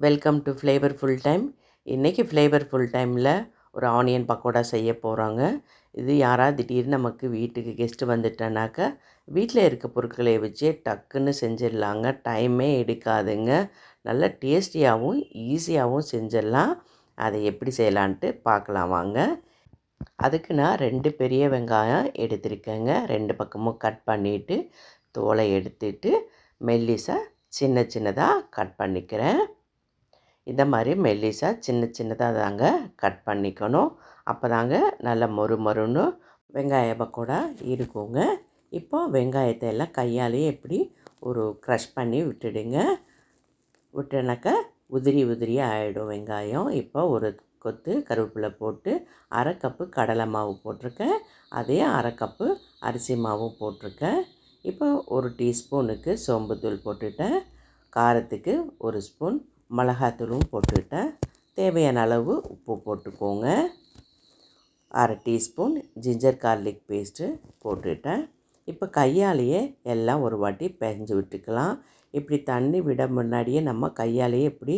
Welcome to flavour full time இன்றைக்கி flavour full டைமில் ஒரு ஆனியன் பக்கோடா செய்ய போகிறாங்க இது யாராவது திடீர்னு நமக்கு வீட்டுக்கு கெஸ்ட்டு வந்துட்டனாக்கா வீட்டில் இருக்க பொருட்களை வச்சே டக்குன்னு செஞ்சிடலாங்க. டைமே எடுக்காதுங்க. நல்ல டேஸ்டியாகவும் ஈஸியாகவும் செஞ்சிடலாம். அதை எப்படி செய்யலான்ட்டு பார்க்கலாம் வாங்க. அதுக்கு நான் ரெண்டு பெரிய வெங்காயம் எடுத்திருக்கேங்க. ரெண்டு பக்கமும் கட் பண்ணிவிட்டு தோலை எடுத்துட்டு மெல்லிசை சின்ன சின்னதாக கட் பண்ணிக்கிறேன். இந்த மாதிரி மெல்லிசாக சின்ன சின்னதாக தாங்க கட் பண்ணிக்கணும். அப்போ தாங்க நல்ல மொறு மொறுன்னு வெங்காய பக்கோடா இருக்குங்க. இப்போ வெங்காயத்தை எல்லாம் கையாலேயே எப்படி ஒரு க்ரஷ் பண்ணி விட்டுடுங்க. விட்டனாக்கா உதிரி உதிரியாக ஆகிடும் வெங்காயம். இப்போ ஒரு கொத்து கருவேப்பிலை போட்டு அரை கப்பு கடலை மாவு போட்டிருக்கேன். அதே அரை கப்பு அரிசி மாவும் போட்டிருக்கேன். இப்போ ஒரு டீஸ்பூனுக்கு சோம்புத்தூள் போட்டுட்டேன். காரத்துக்கு ஒரு ஸ்பூன் மிளகாத்தூளும் போட்டுக்கிட்டேன் தேவையான அளவு உப்பு போட்டுக்கோங்க. அரை டீஸ்பூன் ஜிஞ்சர் கார்லிக் பேஸ்ட்டு போட்டுட்டேன் இப்போ கையாலேயே எல்லாம் ஒரு வாட்டி பிசைஞ்சு விட்டுக்கலாம். இப்படி தண்ணி விட முன்னாடியே நம்ம கையாலேயே இப்படி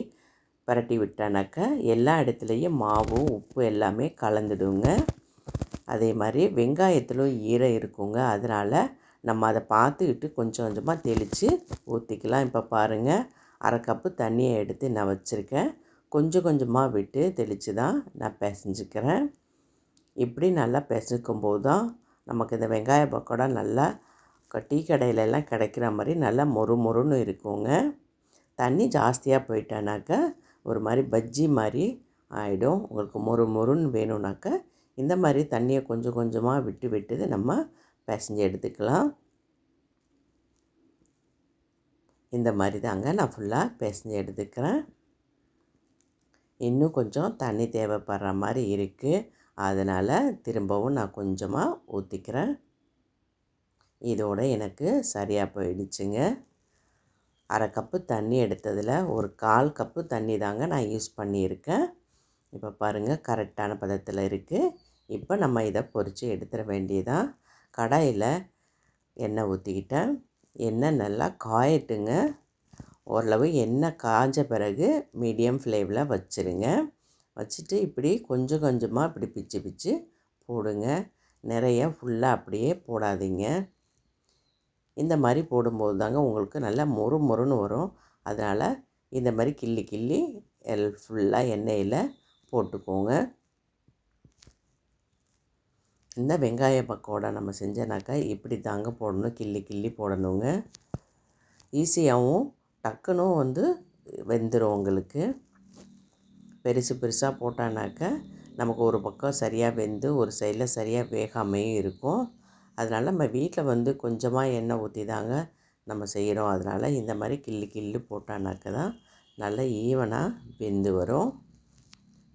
பரட்டி விட்டோனாக்கா எல்லா இடத்துலையும் மாவும் உப்பு எல்லாமே கலந்துடுங்க. அதே மாதிரி வெங்காயத்திலும் ஈரம் இருக்குங்க. அதனால் நம்ம அதை பார்த்துக்கிட்டு கொஞ்சம் கொஞ்சமாக தெளித்து ஊற்றிக்கலாம் இப்போ பாருங்கள் அரை கப்பு தண்ணியை எடுத்து நான் வச்சுருக்கேன். கொஞ்சம் கொஞ்சமாக விட்டு தெளித்து தான் நான் பிசைஞ்சிக்கிறேன். இப்படி நல்லா பிசைக்கும் போது தான் நமக்கு இந்த வெங்காய பக்கோடா நல்லா டீ கடையிலெல்லாம் கிடைக்கிற மாதிரி நல்லா மொறு மொறுன்னு இருக்குங்க. தண்ணி ஜாஸ்தியாக போயிட்டேனாக்கா ஒரு மாதிரி பஜ்ஜி மாதிரி ஆகிடும் உங்களுக்கு மொறு மொறுன்னு வேணும்னாக்கா இந்த மாதிரி தண்ணியை கொஞ்சம் கொஞ்சமாக விட்டு விட்டு நம்ம பிசைஞ்சு எடுத்துக்கலாம். இந்த மாதிரி தாங்க நான் ஃபுல்லாக பிசைஞ்சு எடுத்துக்கிறேன். இன்னும் கொஞ்சம் தண்ணி தேவைப்படுற மாதிரி இருக்குது அதனால் திரும்பவும் நான் கொஞ்சமாக ஊற்றிக்கிறேன் இதோட எனக்கு சரியாக போயிடுச்சுங்க. அரை கப்பு தண்ணி எடுத்ததில் ஒரு கால் கப்பு தண்ணி தாங்க நான் யூஸ் பண்ணியிருக்கேன். இப்போ பாருங்கள் கரெக்டான பதத்தில் இருக்குது இப்போ நம்ம இதை பொறித்து எடுத்துட வேண்டியதான் கடாயில் எண்ணெய் ஊற்றிக்கிட்டேன் எண்ணெய் நல்லா காயட்டுங்க. ஓரளவு எண்ணெய் காஞ்ச பிறகு மீடியம் ஃப்ளேமில் வச்சுருங்க. வச்சுட்டு இப்படி கொஞ்சம் கொஞ்சமாக இப்படி பிச்சு பிச்சு போடுங்க. நிறைய ஃபுல்லாக அப்படியே போடாதீங்க. இந்த மாதிரி போடும்போது தாங்க உங்களுக்கு நல்லா மொறு மொறுன்னு வரும். அதனால் இந்த மாதிரி கிள்ளி கிள்ளி எல் ஃபுல்லாக எண்ணெயில் போட்டுக்கோங்க. இந்த வெங்காய பக்கோடா நம்ம செஞ்சனாக்கா இப்படி தாங்க போடணும்? கிள்ளி கிள்ளி போடணுங்க. ஈஸியாகவும் டக்குனும் வந்து வெந்துடும் உங்களுக்கு. பெருசு பெருசாக போட்டானாக்கா நமக்கு ஒரு பக்கம் சரியாக வெந்து ஒரு சைடில் சரியாக வேகாமையும் இருக்கும். அதனால் நம்ம வீட்டில் வந்து கொஞ்சமாக எண்ணெய் ஊற்றி தாங்க நம்ம செய்கிறோம் அதனால் இந்த மாதிரி கிள்ளி கிள்ளி போட்டானாக்க தான் நல்லா ஈவனாக வெந்து வரும்.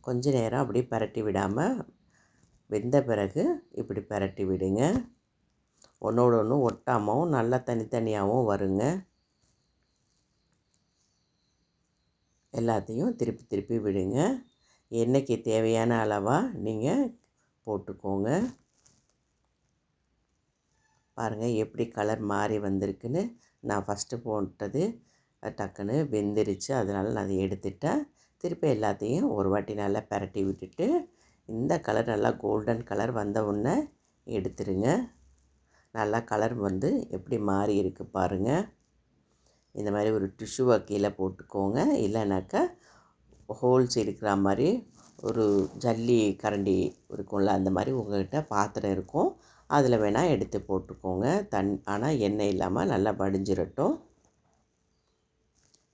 கொஞ்ச நேரம் அப்படியே பரட்டி விடாமல் வெந்த பிறகு இப்படி பரட்டி விடுங்க. ஒன்றோட ஒன்று ஒட்டாமவும் நல்லா தனித்தனியாகவும் வருங்க. எல்லாத்தையும் திருப்பி திருப்பி விடுங்க. எண்ணெய்க்கு தேவையான அளவாக நீங்கள் போட்டுக்கோங்க. பாருங்கள் எப்படி கலர் மாறி வந்திருக்குன்னு. நான் ஃபஸ்ட்டு போட்டது டக்குன்னு வெந்துருச்சு. அதனால் நான் அதை எடுத்துட்டேன். திருப்பி எல்லாத்தையும் ஒரு வாட்டி நல்லா பரட்டி விட்டுட்டு இந்த கலர் நல்லா கோல்டன் கலர் வந்த உடனே எடுத்துருங்க. நல்லா கலர் வந்து எப்படி மாறி இருக்குது பாருங்கள் இந்த மாதிரி ஒரு டிஷ்யூவை கீழே போட்டுக்கோங்க. இல்லைனாக்கா ஹோல்ஸ் இருக்கிற மாதிரி ஒரு ஜல்லி கரண்டி இருக்கும்ல அந்த மாதிரி உங்கள்கிட்ட பாத்திரம் இருக்கும். அதில் வேணால் எடுத்து போட்டுக்கோங்க. தன் ஆனால் எண்ணெய் இல்லாமல் நல்லா வடிஞ்சிரட்டும்.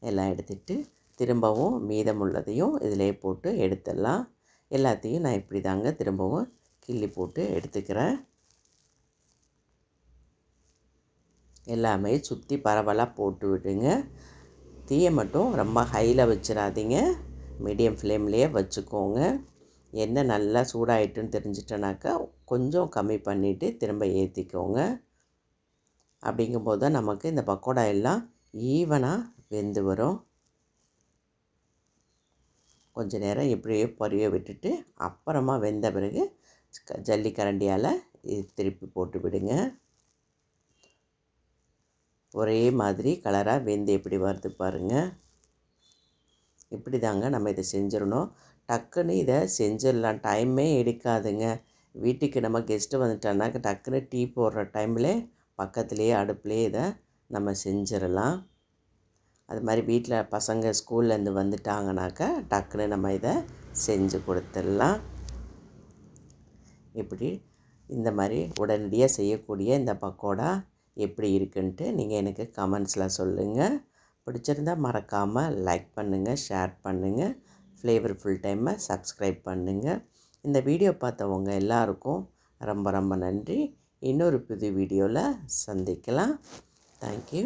எல்லாம் எடுத்துட்டு திரும்பவும் மீதமுள்ளதையும் இதிலே போட்டு எடுத்துடலாம். எல்லாத்தையும் நான் இப்படி தாங்க திரும்பவும் கிள்ளி போட்டு எடுத்துக்கிறேன். எல்லாமே சுற்றி பரவலாக போட்டு விடுங்க. தீயை மட்டும் ரொம்ப ஹையில் வச்சிடாதீங்க. மீடியம் ஃப்ளேம்லேயே வச்சுக்கோங்க. எண்ணெய் நல்லா சூடாயிட்டுன்னு தெரிஞ்சிட்டனாக்கா கொஞ்சம் கம்மி பண்ணிவிட்டு திரும்ப ஏற்றிக்கோங்க அப்படிங்கும்போது தான் நமக்கு இந்த பக்கோடா எல்லாம் ஈவனாக வெந்து வரும். கொஞ்சம் நேரம் இப்படியே பொரிய விட்டுட்டு அப்புறமா வெந்த பிறகு ஜல்லிக்கரண்டியால் திருப்பி போட்டு விடுங்க. ஒரே மாதிரி கலராக வெந்து எப்படி வருது பாருங்கள் இப்படி தாங்க நம்ம இதை செஞ்சிடணும். டக்குன்னு இதை செஞ்சிடலாம். டைமே எடுக்காதுங்க. வீட்டுக்கு நம்ம கெஸ்ட்டு வந்துட்டானாக்க டக்குன்னு டீ போடுற டைமில் பக்கத்துலேயே அடுப்புலேயே இதை நம்ம செஞ்சிடலாம். அது மாதிரி வீட்டில் பசங்க ஸ்கூல்லேருந்து வந்துட்டாங்கனாக்கா டக்குன்னு நம்ம இதை செஞ்சு கொடுத்துடலாம். இப்படி இந்த மாதிரி உடனடியாக செய்யக்கூடிய இந்த பக்கோடா எப்படி இருக்குன்ட்டு நீங்கள் எனக்கு கமெண்ட்ஸில் சொல்லுங்கள். பிடிச்சிருந்தால் மறக்காமல் லைக் பண்ணுங்கள் ஷேர் பண்ணுங்கள் ஃப்ளேவர்ஃபுல் டைமை சப்ஸ்கிரைப் பண்ணுங்கள். இந்த வீடியோ பார்த்தவங்க எல்லாருக்கும் ரொம்ப ரொம்ப நன்றி. இன்னொரு புது வீடியோவில் சந்திக்கலாம். தேங்க்யூ